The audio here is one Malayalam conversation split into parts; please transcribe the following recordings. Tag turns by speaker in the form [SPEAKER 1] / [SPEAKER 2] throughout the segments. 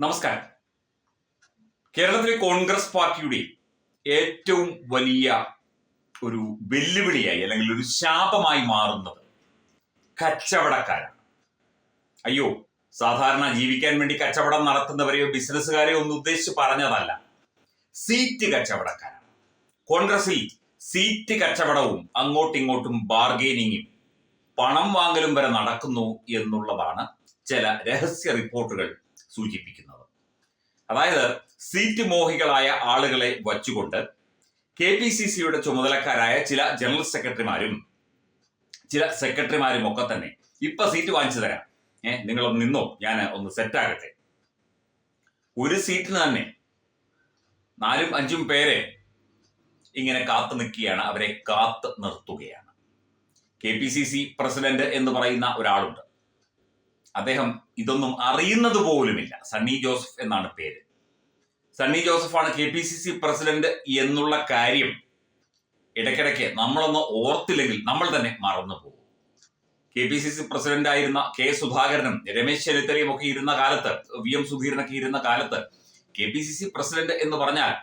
[SPEAKER 1] നമസ്കാരം. കേരളത്തിലെ കോൺഗ്രസ് പാർട്ടിയുടെ ഏറ്റവും വലിയ ഒരു വെല്ലുവിളിയായി അല്ലെങ്കിൽ ഒരു ശാപമായി മാറുന്നത് കച്ചവടക്കാരാണ്. അയ്യോ സാധാരണ ജീവിക്കാൻ വേണ്ടി കച്ചവടം നടത്തുന്നവരെയോ ബിസിനസ്സുകാരെയോ ഒന്നും ഉദ്ദേശിച്ച് പറഞ്ഞതല്ല. സീറ്റ് കച്ചവടക്കാരാണ്. കോൺഗ്രസിൽ സീറ്റ് കച്ചവടവും അങ്ങോട്ടും ഇങ്ങോട്ടും ബാർഗെയിനിങ്ങും പണം വാങ്ങലും വരെ നടക്കുന്നു എന്നുള്ളതാണ് ചില രഹസ്യ റിപ്പോർട്ടുകൾ സൂചിപ്പിക്കുന്നത്. അതായത് സീറ്റ് മോഹികളായ ആളുകളെ വച്ചുകൊണ്ട് കെ പി സി സിയുടെ ചുമതലക്കാരായ ചില ജനറൽ സെക്രട്ടറിമാരും ചില സെക്രട്ടറിമാരും ഒക്കെ തന്നെ ഇപ്പൊ സീറ്റ് വാങ്ങിച്ചു തരാം. ഏഹ് നിങ്ങളൊന്ന് നിന്നോ? ഞാൻ ഒന്ന് സെറ്റാകട്ടെ ഒരു സീറ്റിന് തന്നെ നാലും അഞ്ചും പേരെ ഇങ്ങനെ കാത്തു നിൽക്കുകയാണ്. അവരെ കാത്ത് നിർത്തുകയാണ്. K P C C president എന്ന് പറയുന്ന ഒരാളുണ്ട്. അദ്ദേഹം ഇതൊന്നും അറിയുന്നത് പോലുമില്ല. സണ്ണി ജോസഫ് എന്നാണ് പേര്. Sunny ജോസഫാണ് K P C C president എന്നുള്ള കാര്യം ഇടയ്ക്കിടയ്ക്ക് നമ്മളൊന്ന് ഓർത്തില്ലെങ്കിൽ നമ്മൾ തന്നെ മറന്നു പോകും. K P C C president ആയിരുന്ന കെ സുധാകരനും രമേശ് ചെന്നിത്തലയും ഒക്കെ ഇരുന്ന കാലത്ത് വി എം സുധീരനൊക്കെ ഇരുന്ന കാലത്ത് K P C C president എന്ന് പറഞ്ഞാൽ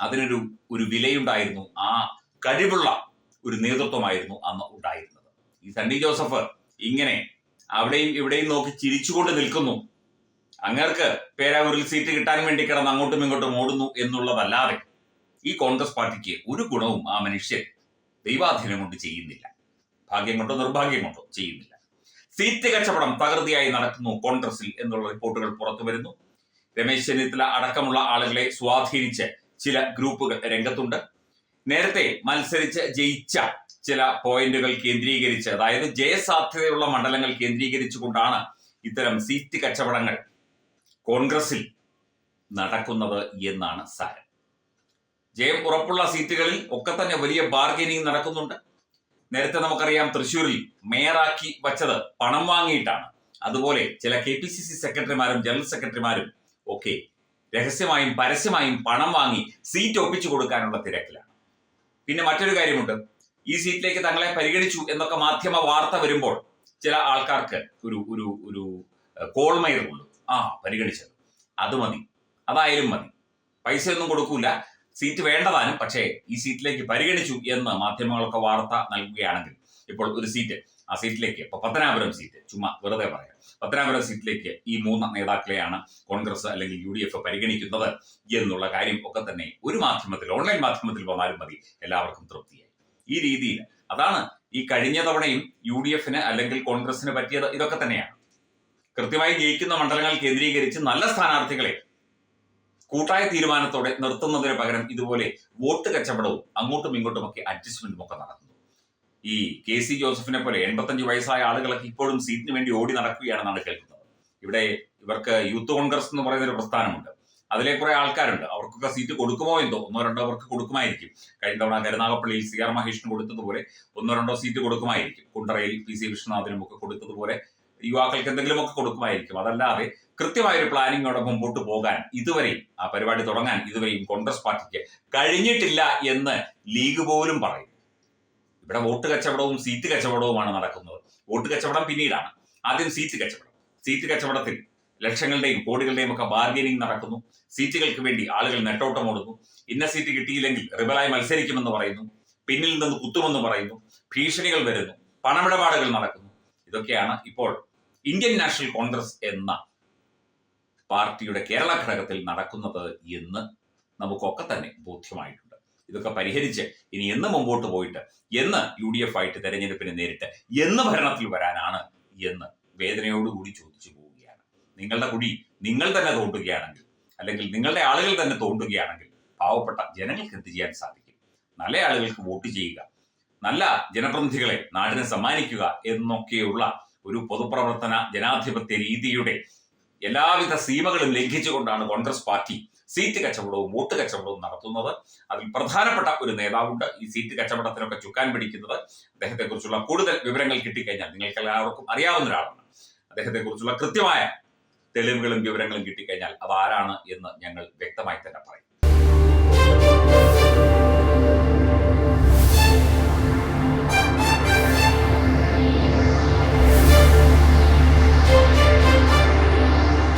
[SPEAKER 1] അതിനൊരു ഒരു വിലയുണ്ടായിരുന്നു. ആ കഴിവുള്ള ഒരു നേതൃത്വമായിരുന്നു അന്ന് ഉണ്ടായിരുന്നത്. ഈ സണ്ണി ജോസഫ് ഇങ്ങനെ അവിടെയും ഇവിടെയും നോക്കി ചിരിച്ചുകൊണ്ട് നിൽക്കുന്നു. അങ്ങേർക്ക് പേരാവൂരിൽ സീറ്റ് കിട്ടാൻ വേണ്ടി കിടന്ന് അങ്ങോട്ടും ഇങ്ങോട്ടും ഓടുന്നു എന്നുള്ളതല്ലാതെ ഈ കോൺഗ്രസ് പാർട്ടിക്ക് ഒരു ഗുണവും ആ മനുഷ്യൻ ദൈവാധീനം കൊണ്ട് ചെയ്യുന്നില്ല. ഭാഗ്യം കൊണ്ടോ നിർഭാഗ്യം കൊണ്ടോ ചെയ്യുന്നില്ല. സീറ്റ് കച്ചവടം തകൃതിയായി നടക്കുന്നു കോൺഗ്രസിൽ എന്നുള്ള റിപ്പോർട്ടുകൾ പുറത്തു വരുന്നു. രമേശ് ചെന്നിത്തല അടക്കമുള്ള ആളുകളെ സ്വാധീനിച്ച് ചില ഗ്രൂപ്പുകൾ രംഗത്തുണ്ട്. നേരത്തെ മത്സരിച്ച് ജയിച്ച ചില പോയിന്റുകൾ കേന്ദ്രീകരിച്ച് അതായത് ജയസാധ്യതയുള്ള മണ്ഡലങ്ങൾ കേന്ദ്രീകരിച്ചുകൊണ്ടാണ് ഇത്തരം സീറ്റ് കച്ചവടങ്ങൾ കോൺഗ്രസിൽ നടക്കുന്നത് എന്നാണ് സാരം. ജയം ഉറപ്പുള്ള സീറ്റുകളിൽ ഒക്കെ തന്നെ വലിയ ബാർഗനിങ് നടക്കുന്നുണ്ട്. നേരത്തെ നമുക്കറിയാം തൃശ്ശൂരിൽ മേയറാക്കി വച്ചത് പണം വാങ്ങിയിട്ടാണ്. അതുപോലെ ചില കെ പി സി സി സെക്രട്ടറിമാരും ജനറൽ സെക്രട്ടറിമാരും ഒക്കെ രഹസ്യമായും പരസ്യമായും പണം വാങ്ങി സീറ്റ് ഒപ്പിച്ചു കൊടുക്കാനുള്ള തിരക്കിലാണ്. പിന്നെ മറ്റൊരു കാര്യമുണ്ട്. ഈ സീറ്റിലേക്ക് തങ്ങളെ പരിഗണിച്ചു എന്നൊക്കെ മാധ്യമ വാർത്ത വരുമ്പോൾ ചില ആൾക്കാർക്ക് ഒരു ഒരു ഒരു കോൾമയറുള്ളൂ ആ പരിഗണിച്ചത്. അത് മതി. അതായാലും മതി. പൈസ ഒന്നും കൊടുക്കൂല. സീറ്റ് വേണ്ടതാനും പക്ഷേ ഈ സീറ്റിലേക്ക് പരിഗണിച്ചു എന്ന് മാധ്യമങ്ങളൊക്കെ വാർത്ത നൽകുകയാണെങ്കിൽ ഇപ്പോൾ ഒരു സീറ്റ് ആ സീറ്റിലേക്ക് ഇപ്പൊ പത്തനാപുരം സീറ്റ് ചുമ്മാ വെറുതെ പറയാം. പത്തനാപുരം സീറ്റിലേക്ക് ഈ മൂന്ന് നേതാക്കളെയാണ് കോൺഗ്രസ് അല്ലെങ്കിൽ യു ഡി എഫ് പരിഗണിക്കുന്നത് എന്നുള്ള കാര്യം ഒക്കെ തന്നെ ഒരു മാധ്യമത്തിൽ ഓൺലൈൻ മാധ്യമത്തിൽ വന്നാലും മതി. എല്ലാവർക്കും തൃപ്തിയായി. ഈ രീതിയിൽ. അതാണ് ഈ കഴിഞ്ഞ തവണയും യു ഡി എഫിന് അല്ലെങ്കിൽ കോൺഗ്രസിന് പറ്റിയത് ഇതൊക്കെ തന്നെയാണ്. കൃത്യമായി ജയിക്കുന്ന മണ്ഡലങ്ങൾ കേന്ദ്രീകരിച്ച് നല്ല സ്ഥാനാർത്ഥികളെ കൂട്ടായ തീരുമാനത്തോടെ നിർത്തുന്നതിന് പകരം ഇതുപോലെ വോട്ട് കച്ചവടവും അങ്ങോട്ടും ഇങ്ങോട്ടും ഒക്കെ അഡ്ജസ്റ്റ്മെന്റും ഒക്കെ നടക്കുന്നു. ഈ കെ സി ജോസഫിനെ പോലെ എൺപത്തഞ്ച് വയസ്സായ ആളുകളൊക്കെ ഇപ്പോഴും സീറ്റിന് വേണ്ടി ഓടി നടക്കുകയാണെന്നാണ് കേൾക്കുന്നത്. ഇവിടെ ഇവർക്ക് യൂത്ത് കോൺഗ്രസ് എന്ന് പറയുന്ന ഒരു പ്രസ്ഥാനമുണ്ട്. അതിലെ കുറെ ആൾക്കാരുണ്ട്. അവർക്കൊക്കെ സീറ്റ് കൊടുക്കുമോ എന്തോ? ഒന്നോ രണ്ടോ അവർക്ക് കൊടുക്കുമായിരിക്കും. കഴിഞ്ഞ തവണ കരുനാഗപ്പള്ളിയിൽ സി ആർ മഹേഷിന് കൊടുത്തതുപോലെ ഒന്നോ രണ്ടോ സീറ്റ് കൊടുക്കുമായിരിക്കും. കുണ്ടറയിൽ പി സി വിശ്വനാഥിനും ഒക്കെ കൊടുത്തതുപോലെ യുവാക്കൾക്ക് എന്തെങ്കിലുമൊക്കെ കൊടുക്കുമായിരിക്കും. അതല്ലാതെ കൃത്യമായ ഒരു പ്ലാനിങ്ങോടെ മുമ്പോട്ട് പോകാൻ ഇതുവരെയും ആ പരിപാടി തുടങ്ങാൻ ഇതുവരെയും കോൺഗ്രസ് പാർട്ടിക്ക് കഴിഞ്ഞിട്ടില്ല എന്ന് ലീഗ് പോലും പറയും ഇവിടെ വോട്ട് കച്ചവടവും സീറ്റ് കച്ചവടവുമാണ് നടക്കുന്നത്. വോട്ട് കച്ചവടം പിന്നീടാണ്. ആദ്യം സീറ്റ് കച്ചവടം. സീറ്റ് കച്ചവടത്തിൽ ലക്ഷങ്ങളുടെയും കോടികളുടെയും ഒക്കെ ബാർഗനിങ് നടക്കുന്നു. സീറ്റുകൾക്ക് വേണ്ടി ആളുകൾ നെട്ടോട്ടം ഓടുന്നു. ഇന്ന സീറ്റ് കിട്ടിയില്ലെങ്കിൽ റിബലായി മത്സരിക്കുമെന്ന് പറയുന്നു. പിന്നിൽ നിന്ന് കുത്തുമെന്ന് പറയുന്നു. ഭീഷണികൾ വരുന്നു. പണമിടപാടുകൾ നടക്കുന്നു. ഇതൊക്കെയാണ് ഇപ്പോൾ ഇന്ത്യൻ നാഷണൽ കോൺഗ്രസ് എന്ന പാർട്ടിയുടെ കേരള ഘടകത്തിൽ നടക്കുന്നത് എന്ന് നമുക്കൊക്കെ തന്നെ ബോധ്യമായിട്ടുണ്ട്. ഇതൊക്കെ പരിഹരിച്ച് ഇനി എന്ന് മുമ്പോട്ട് പോയിട്ട് എന്ന് യു ഡി എഫ് ആയിട്ട് തെരഞ്ഞെടുപ്പിനെ നേരിട്ട് എന്ന് ഭരണത്തിൽ വരാനാണ് എന്ന് വേദനയോടുകൂടി ചോദിച്ചു നിങ്ങളുടെ കുടി നിങ്ങൾ തന്നെ തോണ്ടുകയാണെങ്കിൽ അല്ലെങ്കിൽ നിങ്ങളുടെ ആളുകൾ തന്നെ തോണ്ടുകയാണെങ്കിൽ പാവപ്പെട്ട ജനങ്ങൾക്ക് എന്ത് ചെയ്യാൻ സാധിക്കും? നല്ല ആളുകൾക്ക് വോട്ട് ചെയ്യുക നല്ല ജനപ്രതിനിധികളെ നാടിനെ സമ്മാനിക്കുക എന്നൊക്കെയുള്ള ഒരു പൊതുപ്രവർത്തന ജനാധിപത്യ രീതിയുടെ എല്ലാവിധ സീമകളും ലംഘിച്ചുകൊണ്ടാണ് കോൺഗ്രസ് പാർട്ടി സീറ്റ് കച്ചവടവും വോട്ട് കച്ചവടവും നടത്തുന്നത്. അതിൽ പ്രധാനപ്പെട്ട ഒരു നേതാവുണ്ട്. ഈ സീറ്റ് കച്ചവടത്തിനൊക്കെ ചുക്കാൻ പിടിക്കുന്നത് അദ്ദേഹത്തെ കുറിച്ചുള്ള കൂടുതൽ വിവരങ്ങൾ കിട്ടിക്കഴിഞ്ഞാൽ നിങ്ങൾക്ക് എല്ലാവർക്കും അറിയാവുന്ന ഒരാളാണ്. അദ്ദേഹത്തെ കുറിച്ചുള്ള കൃത്യമായ തെളിവുകളും വിവരങ്ങളും കിട്ടിക്കഴിഞ്ഞാൽ അത് ആരാണ് എന്ന് ഞങ്ങൾ വ്യക്തമായി തന്നെ പറയും.